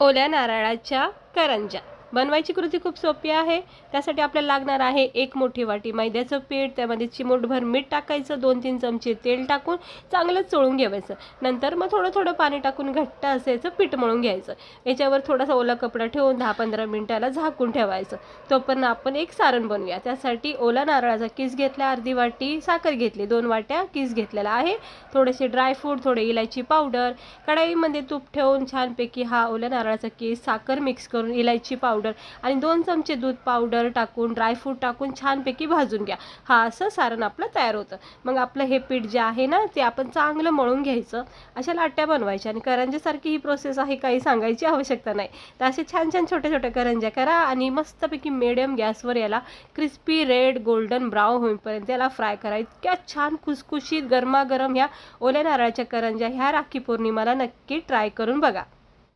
ओल्या नारळाच्या करंजा बनवायची कृती खूप सोपी आहे. त्यासाठी आपल्याला लागणार आहे एक मोठी वाटी मैद्याचं पीठ त्यामध्ये चिमूटभर मीठ टाकायचं दोन तीन चमचे तेल टाकून चांगलं चोळून घ्यायचं नंतर मग थोडं थोडं पाणी टाकून घट्ट असायचं पीठ मळून घ्यायचं. याच्यावर थोडासा ओला कपडा ठेवून दहा पंधरा मिनटाला झाकून ठेवायचं. तोपर्यंत आपण एक सारण बनवूया. त्यासाठी ओला नारळाचा किस घेतला अर्धी वाटी साखर घेतली दोन वाट्या किस घेतलेला आहे. थोडेसे ड्रायफ्रूट थोडे इलायची पावडर कढाईमध्ये तूप ठेवून छानपैकी हा ओल्या नारळाचा केस साखर मिक्स करून इलायची पावडर पावडर आणि दोन चमचे दूध पावडर टाकून ड्रायफ्रूट टाकून छानपैकी भाजून घ्या. हा असं सारण आपलं तयार होतं. मग आपलं हे पीठ जे आहे ना ते आपण चांगलं मळून घ्यायचं. अशा लाट्या बनवायच्या आणि करंजेसारखी ही प्रोसेस आहे काही सांगायची आवश्यकता नाही. तर असे छान छान छोट्या छोट्या करंज्या करा आणि मस्तपैकी मिडियम गॅसवर याला क्रिस्पी रेड गोल्डन ब्राऊन होईपर्यंत याला फ्राय करा. इतक्या छान खुसखुशीत गरमागरम ह्या ओल्या नारळाच्या करंज्या ह्या राखी पौर्णिमाला नक्की ट्राय करून बघा.